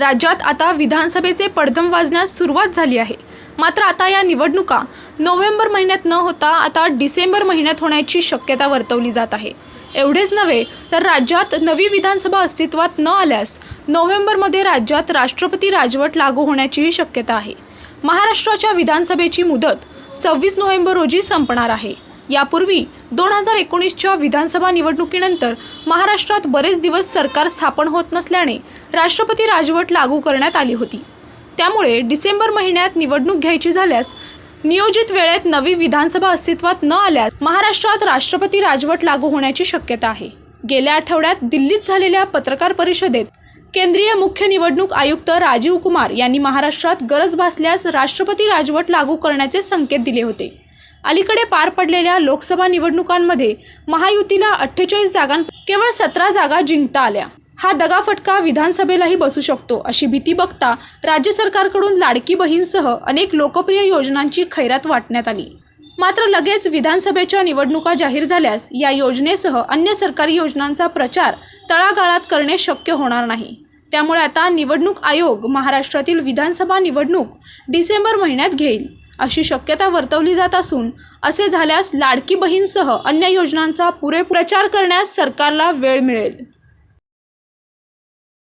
राज्यात आता विधानसभेचे पडदम वाजण्यास सुरुवात झाली आहे. मात्र आता या निवडणुका नोव्हेंबर महिन्यात न होता आता डिसेंबर महिन्यात होण्याची शक्यता वर्तवली जात आहे. एवढेच नव्हे तर राज्यात नवी विधानसभा अस्तित्वात न आल्यास नोव्हेंबरमध्ये राज्यात राष्ट्रपती राजवट लागू होण्याचीही शक्यता आहे. महाराष्ट्राच्या विधानसभेची मुदत सव्वीस नोव्हेंबर रोजी संपणार आहे. यापूर्वी दोन हजार एकोणीसच्या विधानसभा निवडणुकीनंतर महाराष्ट्रात बरेच दिवस सरकार स्थापन होत नसल्याने राष्ट्रपती राजवट लागू करण्यात आली होती. त्यामुळे डिसेंबर महिन्यात निवडणूक घ्यायची झाल्यास नियोजित वेळेत नवी विधानसभा अस्तित्वात न आल्यास महाराष्ट्रात राष्ट्रपती राजवट लागू होण्याची शक्यता आहे. गेल्या आठवड्यात दिल्लीत झालेल्या पत्रकार परिषदेत केंद्रीय मुख्य निवडणूक आयुक्त राजीव कुमार यांनी महाराष्ट्रात गरज भासल्यास राष्ट्रपती राजवट लागू करण्याचे संकेत दिले होते. अलीकडे पार पडलेल्या लोकसभा निवडणुकांमध्ये महायुतीला अठ्ठेचाळीस जागां केवळ सतरा जागा जिंकता आल्या. हा दगाफटका विधानसभेलाही बसू शकतो अशी भीती बघता राज्य सरकारकडून लाडकी बहीणसह अनेक लोकप्रिय योजनांची खैरात वाटण्यात आली. मात्र लगेच विधानसभेच्या निवडणुका जाहीर झाल्यास या योजनेसह अन्य सरकारी योजनांचा प्रचार तळागाळात करणे शक्य होणार नाही. त्यामुळे आता निवडणूक आयोग महाराष्ट्रातील विधानसभा निवडणूक डिसेंबर महिन्यात घेईल. अशी शक्यता वर्तवली जात असून असे झाल्यास लाडकी बहीणसह अन्य योजनांचा पुरेप्रचार प्रचार करण्यास सरकारला वेळ मिळेल.